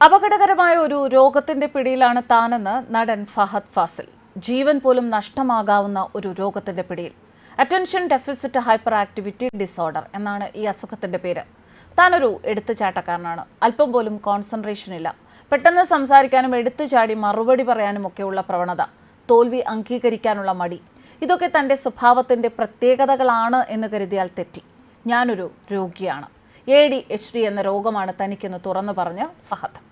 അപകടകരമായ ഒരു രോഗത്തിന്റെ പിടിയിലാണ് താനെന്ന് നടൻ ഫഹദ് ഫാസിൽ. ജീവൻ പോലും നഷ്ടമാകാവുന്ന ഒരു രോഗത്തിന്റെ പിടിയിൽ. Attention deficit hyperactivity disorder എന്നാണ് ഈ അസുഖത്തിന്റെ പേര്. താനൊരു എടുത്തുചാട്ടക്കാരനാണ്. അല്പം പോലും കോൺസെൻട്രേഷൻ ഇല്ല. പെട്ടെന്ന് സംസാരിക്കാനും എടുത്തുചാടി മറുപടി പറയാനും ഒക്കെയുള്ള പ്രവണത. തോൽവി അംഗീകരിക്കാനുള്ള മടി. ഇതൊക്കെ തന്റെ സ്വഭാവത്തിന്റെ പ്രത്യേകതകളാണ് എന്ന് കരുതിയാൽ തെറ്റി. ഞാനൊരു രോഗിയാണ്. എ ഡി എച്ച് ഡി എന്ന രോഗമാണ് തനിക്കെന്ന് തുറന്നു പറഞ്ഞ് ഫഹദ്.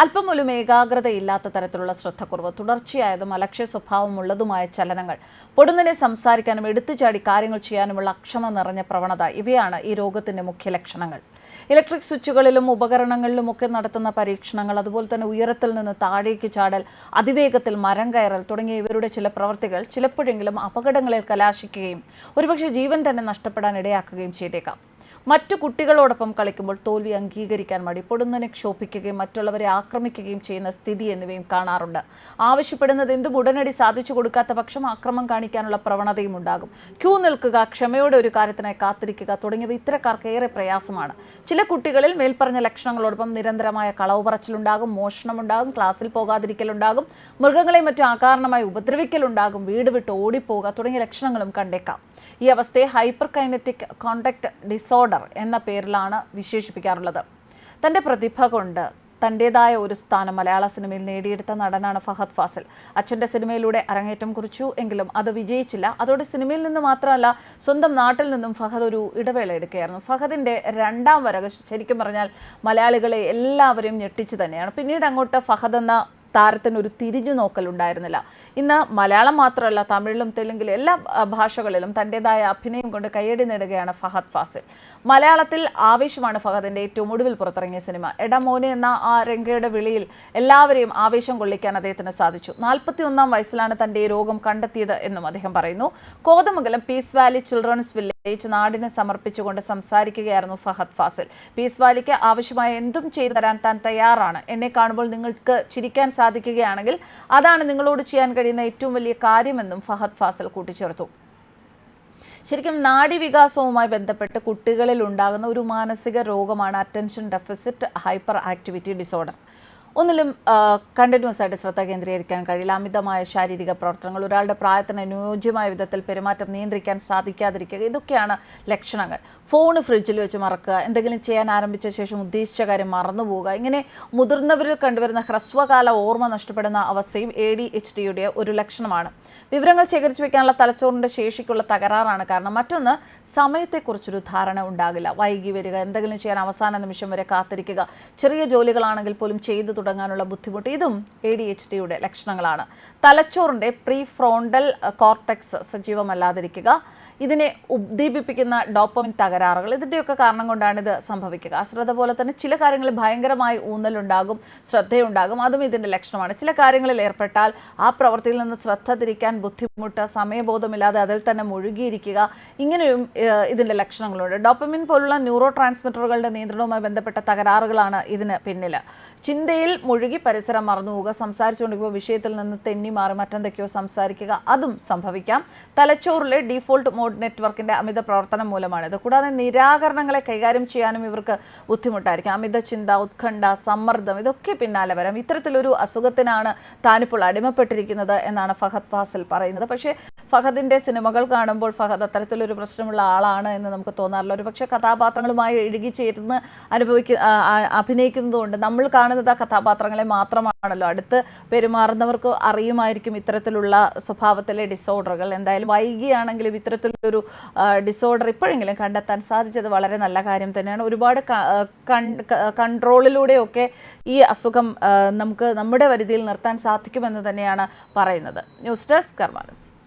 അല്പം പോലും ഏകാഗ്രതയില്ലാത്ത തരത്തിലുള്ള ശ്രദ്ധക്കുറവ് തുടർച്ചയായതും അലക്ഷ്യ സ്വഭാവമുള്ളതുമായ ചലനങ്ങൾ പൊടുന്നനെ സംസാരിക്കാനും എടുത്തുചാടി കാര്യങ്ങൾ ചെയ്യാനുമുള്ള അക്ഷമ നിറഞ്ഞ പ്രവണത ഇവയാണ് ഈ രോഗത്തിന്റെ മുഖ്യ ലക്ഷണങ്ങൾ. ഇലക്ട്രിക് സ്വിച്ചുകളിലും ഉപകരണങ്ങളിലും ഒക്കെ നടത്തുന്ന പരീക്ഷണങ്ങൾ അതുപോലെ തന്നെ ഉയരത്തിൽ നിന്ന് താഴേക്ക് ചാടൽ അതിവേഗത്തിൽ മരം കയറൽ തുടങ്ങിയ ഇവരുടെ ചില പ്രവർത്തികൾ ചിലപ്പോഴെങ്കിലും അപകടങ്ങളിൽ കലാശിക്കുകയും ഒരുപക്ഷെ ജീവൻ തന്നെ നഷ്ടപ്പെടാൻ ഇടയാക്കുകയും ചെയ്തേക്കാം. മറ്റു കുട്ടികളോടൊപ്പം കളിക്കുമ്പോൾ തോൽവി അംഗീകരിക്കാൻ മടി. പൊടുന്നനെ ക്ഷോഭിക്കുകയും മറ്റുള്ളവരെ ആക്രമിക്കുകയും ചെയ്യുന്ന സ്ഥിതി എന്നിവയും കാണാറുണ്ട്. ആവശ്യപ്പെടുന്നത് എന്തും ഉടനടി സാധിച്ചു കൊടുക്കാത്ത പക്ഷം ആക്രമം കാണിക്കാനുള്ള പ്രവണതയും ഉണ്ടാകും. ക്യൂ നിൽക്കുക ക്ഷമയോടെ ഒരു കാര്യത്തിനായി കാത്തിരിക്കുക തുടങ്ങിയവ ഇത്തരക്കാർക്ക് ഏറെ പ്രയാസമാണ്. ചില കുട്ടികളിൽ മേൽപ്പറഞ്ഞ ലക്ഷണങ്ങളോടൊപ്പം നിരന്തരമായ കളവ് പറച്ചിലുണ്ടാകും മോഷണമുണ്ടാകും ക്ലാസ്സിൽ പോകാതിരിക്കലുണ്ടാകും മൃഗങ്ങളെ മറ്റും അകാരണമായി ഉപദ്രവിക്കലുണ്ടാകും വീട് വിട്ട് ഓടിപ്പോകുക തുടങ്ങിയ ലക്ഷണങ്ങളും കണ്ടേക്കാം. ഈ അവസ്ഥയെ ഹൈപ്പർ കൈനറ്റിക് കോണ്ടക്ട് ഡിസോർഡർ എന്ന പേരിലാണ് വിശേഷിപ്പിക്കാറുള്ളത്. തന്റെ പ്രതിഭ കൊണ്ട് തന്റെതായ ഒരു സ്ഥാനം മലയാള സിനിമയിൽ നേടിയെടുത്ത നടനാണ് ഫഹദ് ഫാസിൽ. അച്ഛന്റെ സിനിമയിലൂടെ അരങ്ങേറ്റം കുറിച്ചു എങ്കിലും അത് വിജയിച്ചില്ല. അതോടെ സിനിമയിൽ നിന്ന് മാത്രമല്ല സ്വന്തം നാട്ടിൽ നിന്നും ഫഹദ് ഒരു ഇടവേള എടുക്കുകയായിരുന്നു. ഫഹദിന്റെ രണ്ടാം വരക ശരിക്കും പറഞ്ഞാൽ മലയാളികളെ എല്ലാവരെയും ഞെട്ടിച്ചു തന്നെയാണ്. പിന്നീട് അങ്ങോട്ട് ഫഹദ് എന്ന താരത്തിന് ഒരു തിരിഞ്ഞു നോക്കലുണ്ടായിരുന്നില്ല ഇന്ന് മലയാളം മാത്രമല്ല തമിഴിലും തെലുങ്കിലും എല്ലാ ഭാഷകളിലും തന്റെതായ അഭിനയം കൊണ്ട് കയ്യടി നേടുകയാണ് ഫഹദ് ഫാസിൽ. മലയാളത്തിൽ ആവേശമാണ് ഫഹദിന്റെ ഏറ്റവും ഒടുവിൽ പുറത്തിറങ്ങിയ സിനിമ. എടമോനെ എന്ന ആ രംഗയുടെ വിളിയിൽ എല്ലാവരെയും ആവേശം കൊള്ളിക്കാൻ അദ്ദേഹത്തിന് സാധിച്ചു. നാൽപ്പത്തി ഒന്നാം വയസ്സിലാണ് തന്റെ രോഗം കണ്ടെത്തിയത് എന്നും അദ്ദേഹം പറയുന്നു. Kothamangalam peace valley children's village നാടിന് സമർപ്പിച്ചുകൊണ്ട് സംസാരിക്കുകയായിരുന്നു ഫഹദ് ഫാസിൽ. പീസ് വാലിക്ക് ആവശ്യമായ എന്തും ചെയ്തു തരാൻ താൻ തയ്യാറാണ്. എന്നെ കാണുമ്പോൾ നിങ്ങൾക്ക് ചിരിക്കാൻ സാധിക്കുകയാണെങ്കിൽ അതാണ് നിങ്ങളോട് ചെയ്യാൻ കഴിയുന്ന ഏറ്റവും വലിയ കാര്യമെന്നും ഫഹദ് ഫാസിൽ കൂട്ടിച്ചേർത്തു. ശരിക്കും നാഡീവികാസവുമായി ബന്ധപ്പെട്ട് കുട്ടികളിൽ ഉണ്ടാകുന്ന ഒരു മാനസിക രോഗമാണ് attention deficit hyperactivity disorder. ഒന്നിലും കണ്ടിന്യൂസ് ആയിട്ട് ശ്രദ്ധ കേന്ദ്രീകരിക്കാൻ കഴിയില്ല. അമിതമായ ശാരീരിക പ്രവർത്തനങ്ങൾ ഒരാളുടെ പ്രായത്തിന് അനുയോജ്യമായ വിധത്തിൽ പെരുമാറ്റം നിയന്ത്രിക്കാൻ സാധിക്കാതിരിക്കുക ഇതൊക്കെയാണ് ലക്ഷണങ്ങൾ. ഫോൺ ഫ്രിഡ്ജിൽ വെച്ച് മറക്കുക എന്തെങ്കിലും ചെയ്യാൻ ആരംഭിച്ച ശേഷം ഉദ്ദേശിച്ച കാര്യം മറന്നുപോവുക ഇങ്ങനെ മുതിർന്നവരിൽ കണ്ടുവരുന്ന ഹ്രസ്വകാല ഓർമ്മ നഷ്ടപ്പെടുന്ന അവസ്ഥയും എ ഡി എച്ച് ഡിയുടെ ഒരു ലക്ഷണമാണ്. വിവരങ്ങൾ ശേഖരിച്ചു വെക്കാനുള്ള തലച്ചോറിന്റെ ശേഷിക്കുള്ള തകരാറാണ് കാരണം മറ്റൊന്ന് സമയത്തെക്കുറിച്ചൊരു ധാരണ ഉണ്ടാകില്ല. വൈകി വരിക എന്തെങ്കിലും ചെയ്യാൻ അവസാന നിമിഷം വരെ കാത്തിരിക്കുക. ചെറിയ ജോലികളാണെങ്കിൽ പോലും ചെയ്തു തുടങ്ങാനുള്ള ബുദ്ധിമുട്ട്. ഇതും എ ഡി എച്ച് ഡിയുടെ ലക്ഷണങ്ങളാണ്. തലച്ചോറിന്റെ പ്രീ ഫ്രോണ്ടൽ കോർട്ടെക്സ് സജീവമല്ലാതിരിക്കുക. ഇതിനെ ഉദ്ദീപിപ്പിക്കുന്ന ഡോപ്പമിൻ തകരാറുകൾ. ഇതിന്റെയൊക്കെ കാരണം കൊണ്ടാണ് ഇത് സംഭവിക്കുക. അശ്രദ്ധ പോലെ തന്നെ ചില കാര്യങ്ങളിൽ ഭയങ്കരമായി ഊന്നലുണ്ടാകും ശ്രദ്ധയുണ്ടാകും. അതും ഇതിന്റെ ലക്ഷണമാണ്. ചില കാര്യങ്ങളിൽ ഏർപ്പെട്ടാൽ ആ പ്രവൃത്തിയിൽ നിന്ന് ശ്രദ്ധ തിരിക്കാൻ ബുദ്ധിമുട്ട് സമയബോധമില്ലാതെ അതിൽ തന്നെ മുഴുകിയിരിക്കുക. ഇങ്ങനെയും ഇതിന്റെ ലക്ഷണങ്ങളുണ്ട്. ഡോപ്പമിൻ പോലുള്ള ന്യൂറോ ട്രാൻസ്മിറ്ററുകളുടെ നിയന്ത്രണവുമായി ബന്ധപ്പെട്ട തകരാറുകളാണ് ഇതിന് പിന്നിൽ ചിന്തയിൽ മുഴുകി പരിസരം മറന്നുപോവുക സംസാരിച്ചുകൊണ്ടിരിക്കുമ്പോൾ വിഷയത്തിൽ നിന്ന് തെന്നി മാറി മറ്റെന്തൊക്കെയോ സംസാരിക്കുക. അതും സംഭവിക്കാം. തലച്ചോറിലെ ഡീഫോൾട്ട് മോഡ് നെറ്റ്വർക്കിന്റെ അമിത പ്രവർത്തനം മൂലമാണിത് കൂടാതെ നിരാകരണങ്ങളെ കൈകാര്യം ചെയ്യാനും ഇവർക്ക് ബുദ്ധിമുട്ടായിരിക്കും. അമിത ചിന്ത ഉത്കണ്ഠ സമ്മർദ്ദം ഇതൊക്കെ പിന്നാലെ വരാം. ഇത്തരത്തിലൊരു അസുഖത്തിനാണ് താനിപ്പോൾ അടിമപ്പെട്ടിരിക്കുന്നത് എന്നാണ് ഫഹദ് ഫാസിൽ പറയുന്നത്. പക്ഷേ ഫഹദിന്റെ സിനിമകൾ കാണുമ്പോൾ ഫഹദ് അത്തരത്തിലൊരു പ്രശ്നമുള്ള ആളാണ് എന്ന് നമുക്ക് തോന്നാറില്ല. ഒരു പക്ഷേ കഥാപാത്രങ്ങളുമായി ഇഴുകിച്ചേർന്ന് അനുഭവിക്ക ആ, ആ, അഭിനയിക്കുന്നതുകൊണ്ട് നമ്മൾ കാണുന്നത് ആ കഥാപാത്രങ്ങളെ മാത്രമാണല്ലോ. അടുത്ത് പെരുമാറുന്നവർക്ക് അറിയുമായിരിക്കും ഇത്തരത്തിലുള്ള സ്വഭാവത്തിലെ ഡിസോർഡറുകൾ. എന്തായാലും വൈകിയാണെങ്കിലും ഇത്തരത്തിലൊരു ഡിസോർഡർ ഇപ്പോഴെങ്കിലും കണ്ടെത്താൻ സാധിച്ചത് വളരെ നല്ല കാര്യം തന്നെയാണ്. ഒരുപാട് കൺട്രോളിലൂടെയൊക്കെ ഈ അസുഖം നമുക്ക് നമ്മുടെ പരിധിയിൽ നിർത്താൻ സാധിക്കുമെന്ന് തന്നെയാണ് പറയുന്നത്. News desk കർമാനസ്